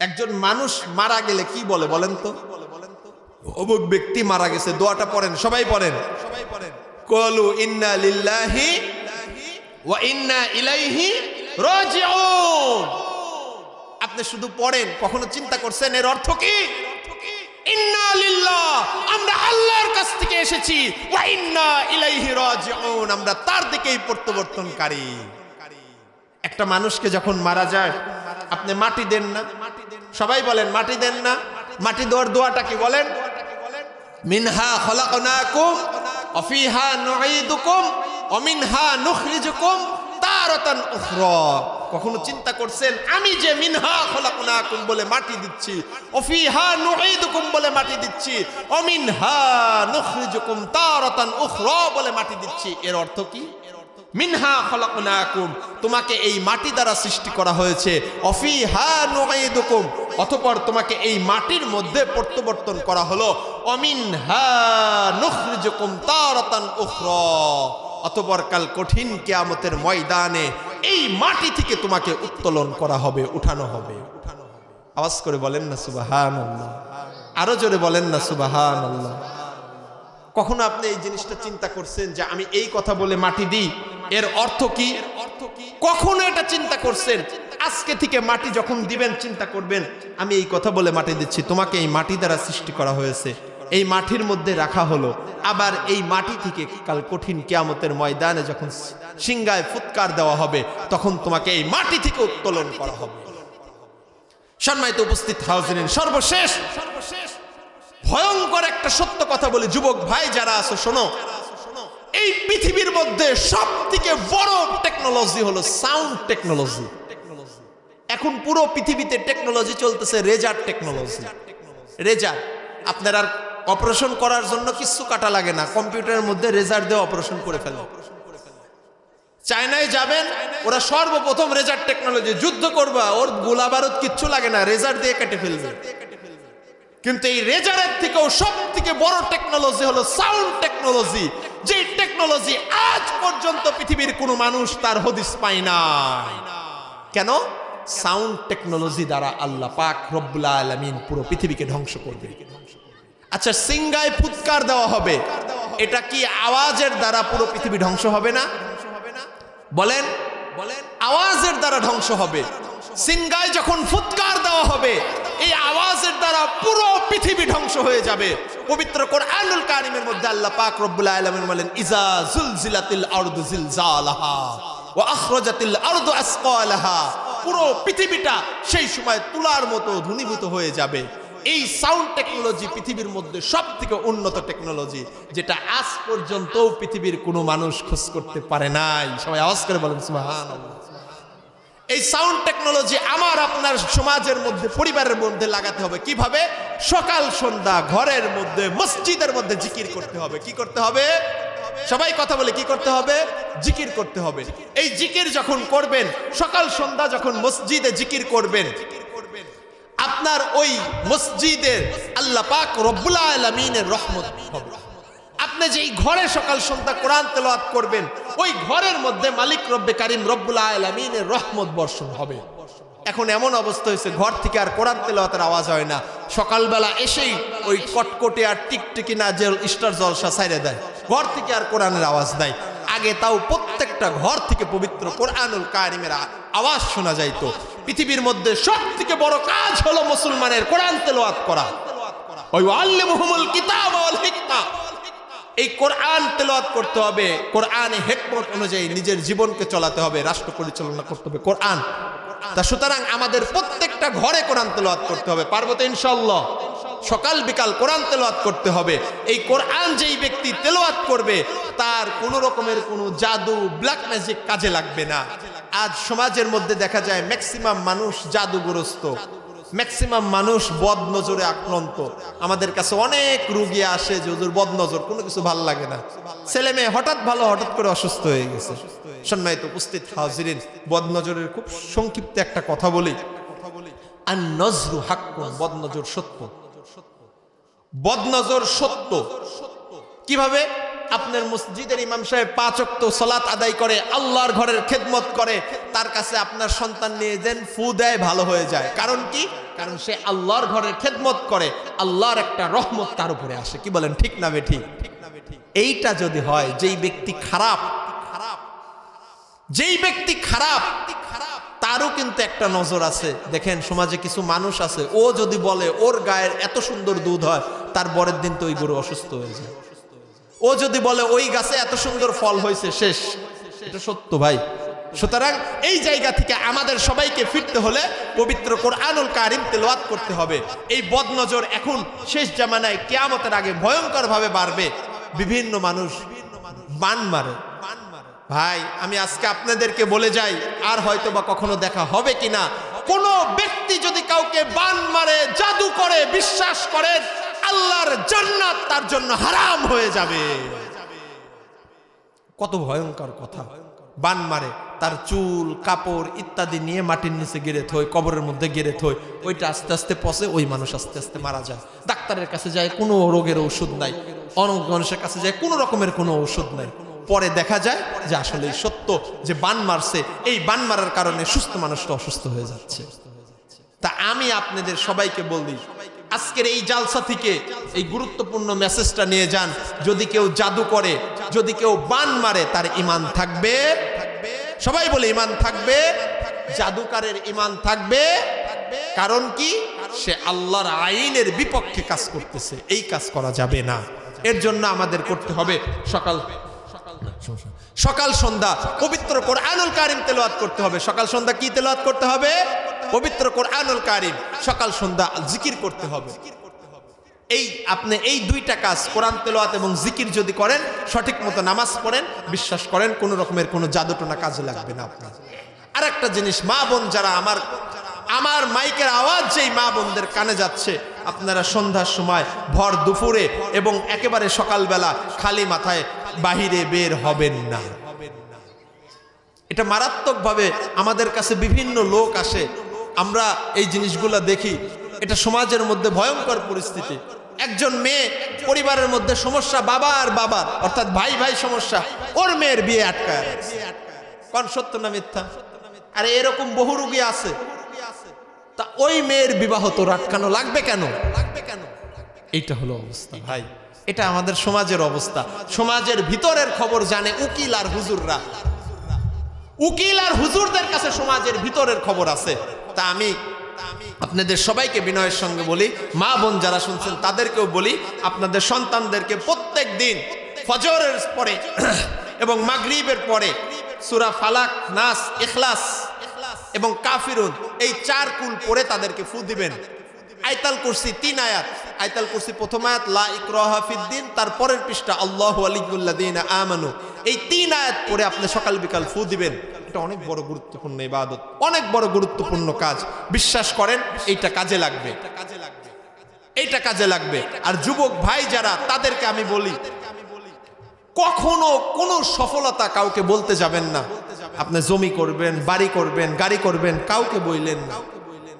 একজন মানুষ মারা গেলে কি বলে বলেন তো? অমুক ব্যক্তি মারা গেছে, দোয়াটা পড়েন, সবাই পড়েন। সবাই পড়েন কলু ইন্না লিল্লাহি ওয়া ইন্না ইলাইহি রাজিউন। আপনি শুধু পড়েন, কখনো চিন্তা করছেন এর অর্থ কি? ইন্না লিল্লাহ, আমরা আল্লাহর কাছ থেকে এসেছি, ওয়া ইন্না ইলাইহি রাজিউন, আমরা তার দিকেই প্রত্যাবর্তনকারী। একটা মানুষকে যখন মারা যায়, আপনি মাটি দেন না? সবাই বলেন, মাটি দেন না। মাটি দেওয়ার দোয়াটা কি বলেন? মিনহা খলাকনাকুম অফিহা নুঈদুকুম অমিনহা নুখরিজুকুম তারাতান উখরা। কখনো চিন্তা করছেন, আমি যে মিনহা খলাকনাকুম বলে মাটি দিচ্ছি অফিহা নুঈদুকুম বলে মাটি দিচ্ছি অমিনহা নুখরিজুকুম তারাতান উখরা বলে মাটি দিচ্ছি, এর অর্থ কি? মিনহা খলাকনাকুম, তোমাকে এই মাটি দ্বারা সৃষ্টি করা হয়েছে। অফিহা নুঈদুকুম অথপর তোমাকে এই মাটির মধ্যে প্রত্যাবর্তন করা হলো। অমিনহা নুখরিজুকুম তারাতান উখরা, অতঃপর কাল কঠিন কেয়ামতের ময়দানে এই মাটি থেকে তোমাকে উত্তোলন করা হবে, উঠানো হবে। আওয়াজ করে বলেন না সুবহানাল্লাহ। আরও জোরে বলেন না সুবহানাল্লাহ। কখনো আপনি এই জিনিসটা চিন্তা করছেন যে আমি এই কথা বলে মাটি দিই? এর অর্থ কি? কখনো এটা চিন্তা করছেন? আজকে থেকে মাটি যখন দিবেন, চিন্তা করবেন, আমি এই কথা বলে মাটি দিচ্ছি। তোমাকে এই মাটি দ্বারা সৃষ্টি করা হয়েছে। এই মাটির মধ্যে রাখা হলো। আবার এই মাটি থেকে কাল কঠিন কিয়ামতের ময়দানে যখন সিংগায় ফুৎকার দেওয়া হবে, তখন তোমাকে এই মাটি থেকে উত্তোলন করা হবে। সম্মানিত উপস্থিত হাউজিন সর্বশেষ সর্বশেষ। ভয়ঙ্কর একটা সত্য কথা বলি, যুবক ভাই যারা আছো, শোনো। এই পৃথিবীর মধ্যে সব থেকে বড় টেকনোলজি হলো সাউন্ড টেকনোলজি এখন পুরো পৃথিবীতে টেকনোলজি চলতেছে, রেজার টেকনোলজি রেজার, আপনার আর অপারেশন করার জন্য কিছু কাটা লাগে না, কম্পিউটারের মধ্যে রেজার দিয়ে অপারেশন করে ফেলে। চায়নায় যাবেন, ওরা সর্বপ্রথম রেজার টেকনোলজি যুদ্ধ করবা, ওর গোলা বারুদ কিচ্ছু লাগে না, রেজার দিয়ে কেটে ফেলবে। কিন্তু এই রেজারের থেকেও সব থেকে বড় টেকনোলজি হলো সাউন্ড টেকনোলজি যে টেকনোলজি আজ পর্যন্ত পৃথিবীর কোনো মানুষ তার হদিস পায় না কেন? সাউন্ড টেকনোলজি দ্বারা আল্লাহ পাক রব্বুল আলমিন পুরো পৃথিবীকে ধ্বংস করবে। আচ্ছা সিঙ্গায় ফুৎকার দেওয়া হবে। এটা কি আওয়াজের দ্বারা পুরো পৃথিবী ধ্বংস হবে না? বলেন বলেন আওয়াজের দ্বারা ধ্বংস হবে। সিঙ্গায় যখন ফুৎকার দেওয়া হবে এই আওয়াজের দ্বারা পুরো পৃথিবী ধ্বংস হয়ে যাবে। পবিত্র কোরআনুল কারিমের মধ্যে আল্লাহ পাক রব্বুল আলামিন বলেন, ইজা জুলজিলাতিল আরদু জিলজালাহা ওয়া আখরাজাতিল আরদু আসকালাহা। পুরো পৃথিবীটা সেই সময় তুলার মতো ধূনীভূত হয়ে যাবে। এই সাউন্ড টেকনোলজি পৃথিবীর মধ্যে সব থেকে উন্নত টেকনোলজি, যেটা আজ পর্যন্ত পৃথিবীর কোনো মানুষ খোঁজ করতে পারে নাই। সবাই আওয়াজ করে বলেন, সুবহানাল্লাহ। এই সাউন্ড টেকনোলজি আমার আপনার সমাজের মধ্যে, পরিবারের মধ্যে লাগাতে হবে। কীভাবে? সকাল, সন্ধ্যা, ঘরের মধ্যে, মসজিদের মধ্যে জিকির করতে হবে। কি করতে হবে? সবাই কথা বলে, কি করতে হবে? জিকির করতে হবে। এই জিকির যখন করবেন, সকাল, সন্ধ্যা যখন মসজিদে জিকির করবেন, আপনার ওই মসজিদের আল্লাহ পাক রব্বুল আলমিনের রহমত হবে। আপনি যেই ঘরে সকাল সন্ধ্যা কোরআন তেলাওয়াত করবেন, ওই ঘরের মধ্যে মালিক রব্বে কারিম রব্বুল আলমিনের রহমত বর্ষণ হবে। এখন এমন অবস্থা হয়েছে, ঘর থেকে আর কোরআন তেলাওয়াতের আওয়াজ হয় না। সকালবেলা এসেই ওই কটকটে আর টিকটিকি না যে স্টার জলসা সাইরে দেয়। ঘর থেকে আর কোরআনের আওয়াজ নাই। আগে তাও প্রত্যেকটা ঘর থেকে পবিত্র কোরআনুল কারিমের আওয়াজ শোনা যাইতো। পৃথিবীর মধ্যে সব থেকে বড় কাজ হলো মুসলমানের কোরআন তেলাওয়াত করা। ওই আল্লিমুহুমুল কিতাব হিকমা। এই কোরআন তেলাওয়াত করতে হবে। কোরআনে হেকমত অনুযায়ী নিজের জীবনকে চলাতে হবে, রাষ্ট্র পরিচালনা করতে হবে। কোরআন। তা সুতরাং আমাদের প্রত্যেকটা ঘরে কোরআন তেলাওয়াত করতে হবে। পারব তো ইনশাল্লাহ সকাল বিকাল কোরআন তেলাওয়াত করতে হবে। এই কোরআন যেই ব্যক্তি তেলাওয়াত করবে, তার কোনো রকমের কোনো জাদু ব্ল্যাক ম্যাজিক কাজে লাগবে না। আজ সমাজের মধ্যে দেখা যায় ম্যাক্সিমাম মানুষ জাদুগ্রস্ত। ম্যাক্সিমাম মানুষ বদ নজরে আক্রান্ত। আমাদের কাছে অনেক রুগী আসে যে ওদের বদ নজর কোনো কিছু ভালো লাগে না। ছেলে মেয়ে হঠাৎ ভালো, হঠাৎ করে অসুস্থ হয়ে গেছে। সম্মানিত উপস্থিত হাজিরিন বদ নজরের খুব সংক্ষিপ্ত একটা কথা বলি। আর নজরু হাক্কুন বদ নজর সত্য। বদ নজর সত্য। কীভাবে? আপনার মসজিদের ইমাম সাহেব পাঁচ ওয়াক্ত সালাত আদায় করে, আল্লাহর ঘরের খেদমত করে, তার কাছে আপনার সন্তান নিয়ে যেন ফু দেয়, ভালো হয়ে যায়। কারণ কি? কারণ সে আল্লাহর ঘরের খেদমত করে, আল্লাহর একটা রহমত তার উপরে আসে। কি বলেন, ঠিক না বেঠি? ঠিক না বেঠি এইটা যদি হয়, যেই ব্যক্তি খারাপ খারাপ, যেই ব্যক্তি খারাপ, তারও কিন্তু একটা নজর আছে। দেখেন, সমাজে কিছু মানুষ আছে, ও যদি বলে, ওর গায়ের এত সুন্দর দুধ হয়, তার পরের দিন তো ওই গরু অসুস্থ হয়ে যায়। ও যদি বলে, ওই গাছে এত সুন্দর ফল হয়েছে, শেষ। এটা সত্য ভাই। সুতরাং এই জায়গা থেকে আমাদের সবাইকে ফিরতে হলে পবিত্র কোরআনুল কারিম তেলাওয়াত করতে হবে। এই বদনজর এখন শেষ জামানায় কেয়ামতের আগে ভয়ঙ্কর ভাবে বাড়বে। বিভিন্ন মানুষ বান মারে। ভাই, আমি আজকে আপনাদেরকে বলে যাই, আর হয়তো বা কখনো দেখা হবে কিনা। কোনো ব্যক্তি যদি কাউকে বান মারে, জাদু করে, বিশ্বাস করে আল্লাহর জান্নাত তার জন্য হারাম হয়ে যাবে। কত ভয়ঙ্কর কথা। বান মারে তার চুল কাপড় ইত্যাদি নিয়ে মাটির নিচে গেড়ে থই কবরের মধ্যে গেড়ে থই ওইটা আস্তে আস্তে পচে ওই মানুষ আস্তে আস্তে মারা যায়। ডাক্তারের কাছে যায় কোনো রোগের ওষুধ নাই। অনেক মানুষের কাছে যায় কোনো রকমের কোনো ওষুধ নাই। পরে দেখা যায় যে আসলে সত্য যে বান মারছে এই বান মারার কারণে সুস্থ মানুষটা অসুস্থ হয়ে যাচ্ছে। তা আমি আপনাদের সবাইকে বলি আজকের এই জালসা থেকে এই গুরুত্বপূর্ণ মেসেজটা নিয়ে যান। যদি কেউ জাদু করে, যদি কেউ বান মারে, তার ইমান থাকবে। সবাই বলে ইমান থাকবে। জাদুকারের ইমান থাকবে। কারণ কি? সে আল্লাহর আইনের বিপক্ষে কাজ করতেছে। এই কাজ করা যাবে না। এর জন্য আমাদের করতে হবে সকাল সকাল সন্ধ্যা। পবিত্র কোরআনুল কারিম তেলাওয়াত করতে হবে। সকাল সন্ধ্যা কি তেলাওয়াত করতে হবে? পবিত্র কোরআনুল কারিম, সকাল, সন্ধ্যা জিকির করতে হবে। এই আপনি এই দুইটা কাজ, কোরআন তেলাওয়াত এবং জিকির যদি করেন, সঠিক মতো নামাজ পড়েন, বিশ্বাস করেন, কোনো রকমের কোনো জাদুটোনা কাজে লাগবে না আপনার। আর একটা জিনিস, মা বোন যারা আমার আমার মাইকের আওয়াজ যেই মা বোনদের কানে যাচ্ছে, আপনারা সন্ধ্যার সময়, ভর দুপুরে এবং একেবারে সকালবেলা খালি মাথায় বাহিরে বের হবেন না। এটা মারাত্মকভাবে আমাদের কাছে বিভিন্ন লোক আসে আমরা এই জিনিসগুলা দেখি, এটা সমাজের মধ্যে ভয়ঙ্কর পরিস্থিতি। একজন মেয়ে পরিবারের মধ্যে সমস্যা বাবা আর বাবা অর্থাৎ ভাই ভাই সমস্যা, ওর মেয়ের বিয়ে রাখছে। কোন সত্য না মিথ্যা? আরে এরকম বহু রুগী আছে। তা ওই মেয়ের বিবাহ তোর আটকানো লাগবে কেন লাগবে কেন? এইটা হলো অবস্থা। ভাই, এটা আমাদের সমাজের অবস্থা। সমাজের ভিতরের খবর জানে উকিল আর হুজুররা। উকিল আর হুজুরদের কাছে সমাজের ভিতরের খবর আছে। তা আমি আপনাদের সবাইকে বিনয়ের সঙ্গে বলি, মা বোন যারা শুনছেন তাদেরকেও বলি, আপনাদের সন্তানদেরকে প্রত্যেক দিন ফজরের পরে এবং মাগরিবের পরে সুরা ফালাক, নাস, ইখলাস এবং কাফিরুন এই চার কুল পরে তাদেরকে ফু দিবেন। আয়তাল কুরসি তিন আয়াত। আয়তাল কুরসি প্রথম আয়াত, লা ইকরাহা ফিদ্দিন তারপরের পৃষ্ঠা, আল্লাহু আলিউল্লাযিনা আমানু। এই তিন আয়াত পরে আপনি সকাল বিকাল ফু দিবেন। এটা অনেক বড় গুরুত্বপূর্ণ ইবাদত, অনেক বড় গুরুত্বপূর্ণ কাজ। বিশ্বাস করেন, এইটা কাজে লাগবে। এইটা কাজে লাগবে। আর যুবক ভাই যারা, তাদেরকে আমি বলি, কখনো কোনো সফলতা কাউকে বলতে যাবেন না। আপনি জমি করবেন, বাড়ি করবেন, গাড়ি করবেন, কাউকে বইলেন না।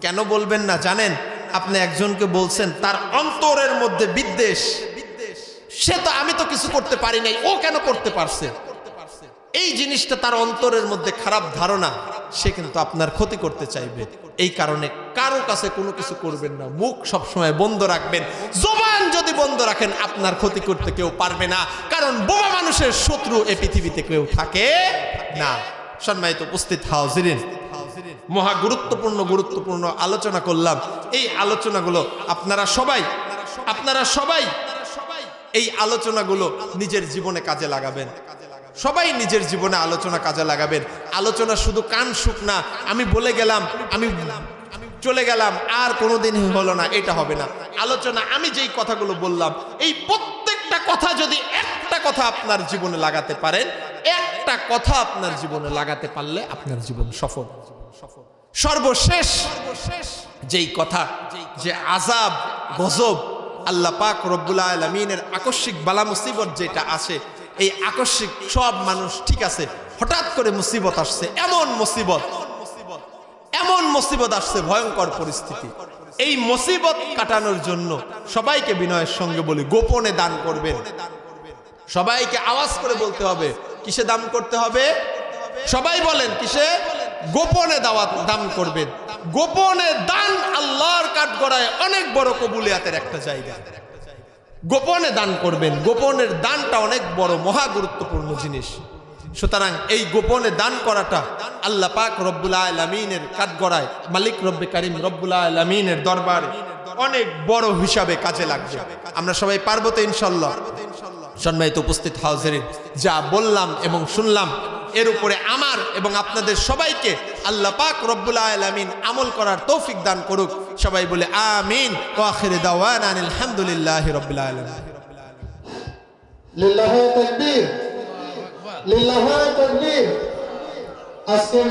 কেন বলবেন না? জানেন, আপনি একজনকে বলছেন, তার অন্তরের মধ্যে বিদ্বেষ বিদ্বেষ। সে তো আমি তো কিছু করতে পারি নাই, ও কেন করতে পারছে? এই জিনিসটা তার অন্তরের মধ্যে খারাপ ধারণা, সে কিন্তু আপনার ক্ষতি করতে চাইবে। এই কারণে কারও কাছে কোনো কিছু করবেন না। মুখ সবসময় বন্ধ রাখবেন। জবান যদি বন্ধ রাখেন, আপনার ক্ষতি করতে কেউ পারবে না। কারণ বোমা মানুষের শত্রু এ পৃথিবীতে কেউ থাকে না। সম্মানিত উপস্থিত হাউজিরিন মহা গুরুত্বপূর্ণ গুরুত্বপূর্ণ আলোচনা করলাম। এই আলোচনাগুলো আপনারা সবাই আপনারা সবাই এই আলোচনাগুলো নিজের জীবনে কাজে লাগাবেন। সবাই নিজের জীবনে আলোচনা কাজে লাগাবেন। আলোচনা শুধু কান সুখ না, আমি বলে গেলাম, আমি চলে গেলাম, আর কোনোদিন হলো না, এটা হবে না। আলোচনা, আমি যেই কথাগুলো বললাম, এই প্রত্যেকটা কথা যদি একটা কথা আপনার জীবনে লাগাতে পারেন, একটা কথা আপনার জীবনে লাগাতে পারলে আপনার জীবন সফল। সর্বশেষ যেই কথা, যে আজাব গজব, আল্লাহ পাক রব্বুল আলমিনের আকস্মিক বালা মুসিবত যেটা আছে এই আকস্মিক সব মানুষ ঠিক আছে, হঠাৎ করে মুসিবত আসছে, এমন মুসিবত এমন মুসিবত আসছে, ভয়ঙ্কর পরিস্থিতি। এই মুসিবত কাটানোর জন্য সবাইকে বিনয়ের সঙ্গে বলি, গোপনে দান করবেন। সবাইকে আওয়াজ করে বলতে হবে, কিসে দাম করতে হবে? সবাই বলেন, কিসে? গোপনে দাওয়াত দান করবেন। গোপনে দান আল্লাহর কাঠগড়ায় অনেক বড় কবুলিয়াতের একটা জায়গা। গোপনে দান করবেন। গোপনের দানটা অনেক বড়, মহা গুরুত্বপূর্ণ জিনিস। সুতরাং এই গোপনে দান করাটা আল্লাহ পাক রব্বুল আলমিনের কাঠগড়ায়, মালিক রব্বে কারিম রব্বুল আলমিনের দরবারে অনেক বড় হিসাবে কাজে লাগবে। আমরা সবাই পারব তো ইনশাল্লাহ? সম্মানিত উপস্থিত হাউজের যা বললাম এবং শুনলাম, এর উপরে আমার এবং আপনাদের সবাইকে আল্লাহ পাক রব্বুল আলমিন আমল করার তৌফিক দান করুক। সবাই বলে আমিন। ও আখিরে দাওয়ান আলহামদুলিল্লাহ রব্বুল আলমিন। লিল্লাহে তাকবীর। লিল্লাহে তাকবীর। আজকের